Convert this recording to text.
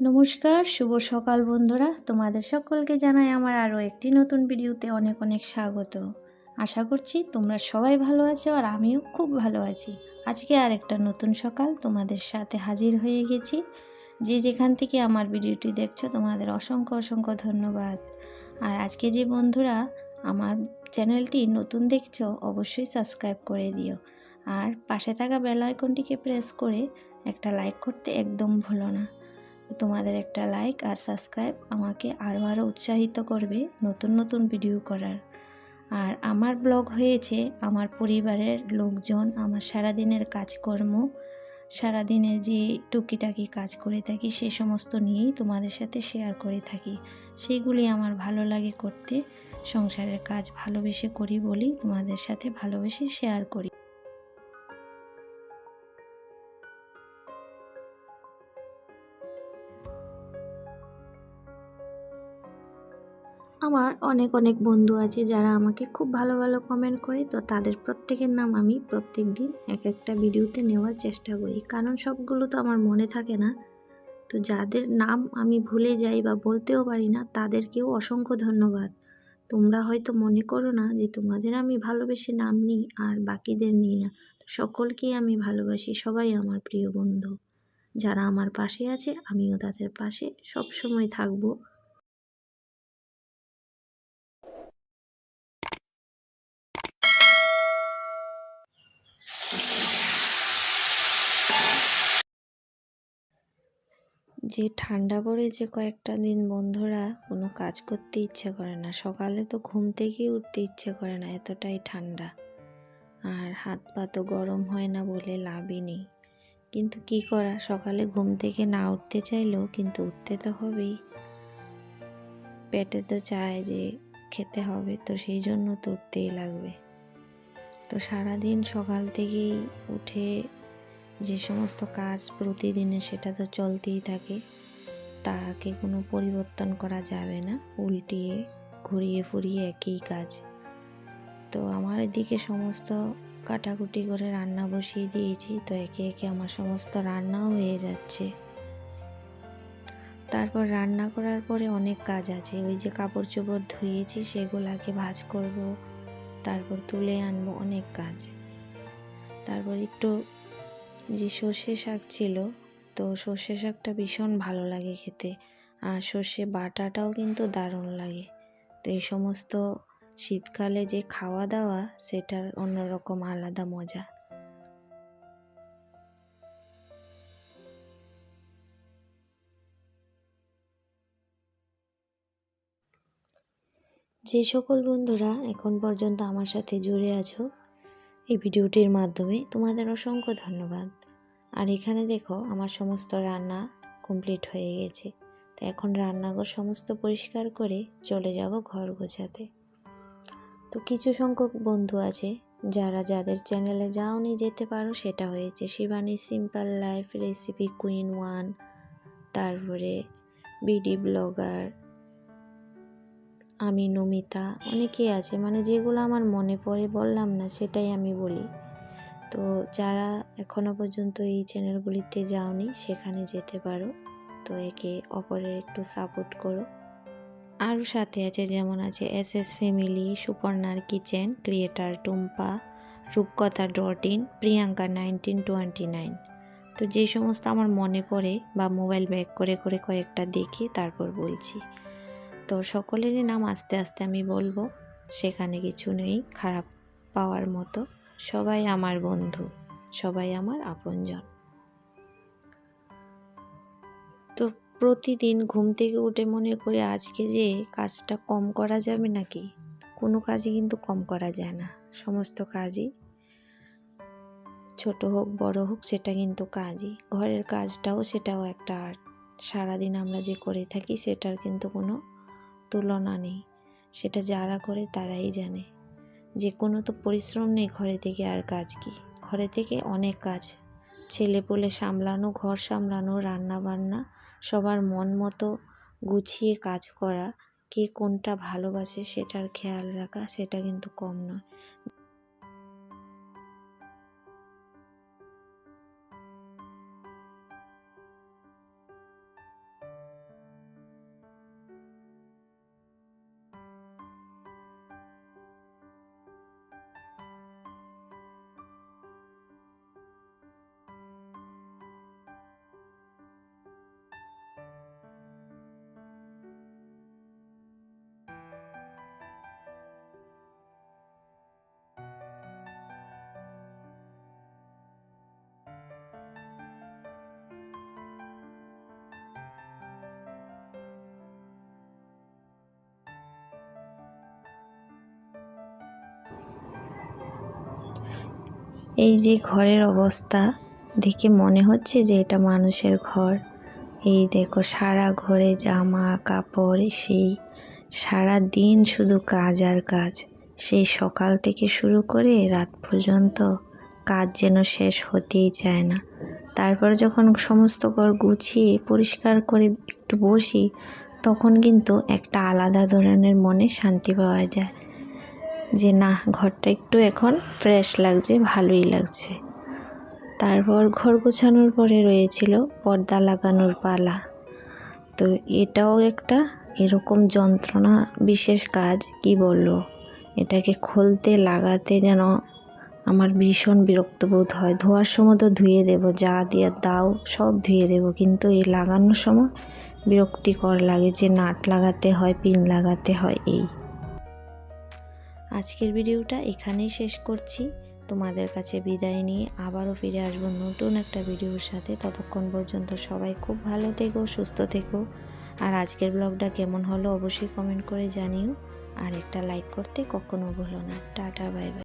নমস্কার, শুভ সকাল বন্ধুরা। তোমাদের সকলকে জানাই আমার আরও একটি নতুন ভিডিওতে অনেক অনেক স্বাগত। আশা করছি তোমরা সবাই ভালো আছো আর আমিও খুব ভালো আছি। আজকে আর একটা নতুন সকাল তোমাদের সাথে হাজির হয়ে গেছি। যে যেখান থেকে আমার ভিডিওটি দেখছ, তোমাদের অসংখ্য অসংখ্য ধন্যবাদ। আর আজকে যে বন্ধুরা আমার চ্যানেলটি নতুন দেখছ, অবশ্যই সাবস্ক্রাইব করে দিও। আর পাশে থাকা বেল আইকনটিকে প্রেস করে একটা লাইক করতে একদম ভুলো না। তোমাদের একটা লাইক আর সাবস্ক্রাইব আমাকে আরও আরও উৎসাহিত করবে নতুন নতুন ভিডিও করার। আর আমার ব্লগ হয়েছে আমার পরিবারের লোকজন, আমার সারাদিনের কাজকর্ম, সারাদিনের যে টুকিটাকি কাজ করে থাকি সে সমস্ত নিয়েই তোমাদের সাথে শেয়ার করে থাকি। সেগুলি আমার ভালো লাগে করতে, সংসারের কাজ ভালোবেসে করি বলেই তোমাদের সাথে ভালোবেসে শেয়ার করি। আমার অনেক অনেক বন্ধু আছে যারা আমাকে খুব ভালো ভালো কমেন্ট করে। তো তাদের প্রত্যেকের নাম আমি প্রত্যেক দিন এক একটা ভিডিওতে নেওয়ার চেষ্টা করি। কারণ সবগুলো তো আমার মনে থাকে না। তো যাদের নাম আমি ভুলে যাই বা বলতেও পারি না, তাদেরকেও অসংখ্য ধন্যবাদ। তোমরা হয়তো মনে করো না যে তোমাদের আমি ভালোবেসে নাম নিই আর বাকিদের নিই না। তো সকলকেই আমি ভালোবাসি, সবাই আমার প্রিয় বন্ধু। যারা আমার পাশে আছে, আমিও তাদের পাশে সব সময় থাকব। যে ঠান্ডা পড়ে যে কয়েকটা দিন বন্ধুরা কোনো কাজ করতে ইচ্ছে করে না। সকালে তো ঘুম থেকেই উঠতে ইচ্ছে করে না, এতটাই ঠান্ডা। আর হাত পা তো গরম হয় না বলে লাভই নেই। কিন্তু কি করা, সকালে ঘুম থেকে না উঠতে চাইলেও কিন্তু উঠতে তো হবেই। পেটে তো চায় যে খেতে হবে, তো সেই জন্য তো উঠতেই লাগবে। তো সারাদিন সকাল থেকেই উঠে যে সমস্ত কাজ প্রতিদিনে সেটা তো চলতেই থাকে, তাকে কোনো পরিবর্তন করা যাবে না, উল্টিয়ে ঘুরিয়ে ফুরিয়ে একই কাজ। তো আমার এদিকে সমস্ত কাটাকুটি করে রান্না বসিয়ে দিয়েছি, তো একে একে আমার সমস্ত রান্নাও হয়ে যাচ্ছে। তারপর রান্না করার পরে অনেক কাজ আছে, ওই যে কাপড় চোপড় ধুয়েছি সেগুলাকে ভাজ করব, তারপর তুলে আনব, অনেক কাজ। তারপর একটু যে সর্ষে শাক ছিল, তো সর্ষে শাকটা ভীষণ ভালো লাগে খেতে। আর সর্ষে বাটাটাও কিন্তু দারুণ লাগে। তো এই সমস্ত শীতকালে যে খাওয়া দাওয়া, সেটার অন্যরকম আলাদা মজা। যে সকল বন্ধুরা এখন পর্যন্ত আমার সাথে জুড়ে আছো এই ভিডিওটির মাধ্যমে তোমাদের অসংখ্য ধন্যবাদ। আর এখানে দেখো, আমার সমস্ত রান্না কমপ্লিট হয়ে গেছে। তো এখন রান্নাঘর সমস্ত পরিষ্কার করে চলে যাব ঘর গোছাতে। তো কিছু সংখ্যক বন্ধু আছে, যারা যাদের চ্যানেলে যাওনি যেতে পারো, সেটা হয়েছে Shivani simple life recipe queen one তারপরে বিডি ব্লগার আমি, নমিতা অনেকেই আছে মানে যেগুলো আমার মনে পড়ে, বললাম না, সেটাই আমি বলি। তো যারা এখনও পর্যন্ত এই চ্যানেলগুলিতে যাওনি, সেখানে যেতে পারো। তো একে অপরের একটু সাপোর্ট করো। আরও সাথে আছে, যেমন আছে S S family, সুপর্ণার kitchen, creator Tumpa, Rupkotha dot in, Priyanka nineteen twenty nine. তো যে সমস্ত আমার মনে পড়ে বা মোবাইল ব্যাক করে করে কয়েকটা দেখি, তারপর বলছি। তো সকলেরই নাম আস্তে আস্তে আমি বলব, সেখানে কিছু নেই, খারাপ পাওয়ার মতো। সবাই আমার বন্ধু, সবাই আমার আপনজন। তো প্রতিদিন ঘুম থেকে উঠে মনে করে, আজকে যে কাজটা কম করা যাবে নাকি? কোনো কাজই কিন্তু কম করা যায় না, সমস্ত কাজই ছোট হোক, বড় হোক, সেটা কিন্তু কাজই। ঘরের কাজটাও সেটাও একটা আর্ট। সারাদিন আমরা যে করে থাকি, সেটার কিন্তু কোনো তুলনা নেই। সেটা যারা করে তারাই জানে। যে কোনো তো পরিশ্রম নেই ঘরে থেকে আর কাজ কি। ঘরে থেকে অনেক কাজ। ছেলে পোলে সামলানো, ঘর সামলানো রান্না বান্না সবার মন মতো গুছিয়ে কাজ করা, কে কোনটা ভালোবাসে সেটার খেয়াল রাখা, সেটা কিন্তু কম নয়। এই যে ঘরের অবস্থা, দেখে মনে হচ্ছে যে এটা মানুষের ঘর। এই দেখো, সারা ঘরে জামা, কাপড়, সেই সারা দিন শুধু কাজ আর কাজ। সেই সকাল থেকে শুরু করে রাত পর্যন্ত কাজ যেন শেষ হতেই চায় না। তারপর যখন সমস্ত ঘর গুছিয়ে, পরিষ্কার করে একটু বসি, তখন কিন্তু একটা আলাদা ধরনের মনে শান্তি পাওয়া যায়। যে না, ঘরটা একটু এখন ফ্রেশ লাগছে, ভালোই লাগছে। তারপর ঘর গোছানোর পরে রয়েছিল পর্দা লাগানোর পালা। তো এটাও একটা এরকম যন্ত্রণা বিশেষ কাজ, কি বলব? এটাকে খুলতে, লাগাতে যেন আমার ভীষণ বিরক্ত বোধ হয়। ধোয়ার সময় তো ধুয়ে দেব, যা দিয়ে দাও, সব ধুয়ে দেব। কিন্তু এই লাগানোর সময় বিরক্তিকর লাগে যে নাট লাগাতে হয়, পিন লাগাতে হয়, এই। আজকের ভিডিওটা এখানেই শেষ করছি। তোমাদের কাছে বিদায় নিয়ে আবারও ফিরে আসব নতুন একটা ভিডিওর সাথে। ততক্ষণ পর্যন্ত সবাই খুব ভালো থেকো, সুস্থ থেকো। আর আজকের ব্লগটা কেমন হলো অবশ্যই কমেন্ট করে জানিও। আর একটা লাইক করতে কখনো ভুলো না। Tata, bye bye.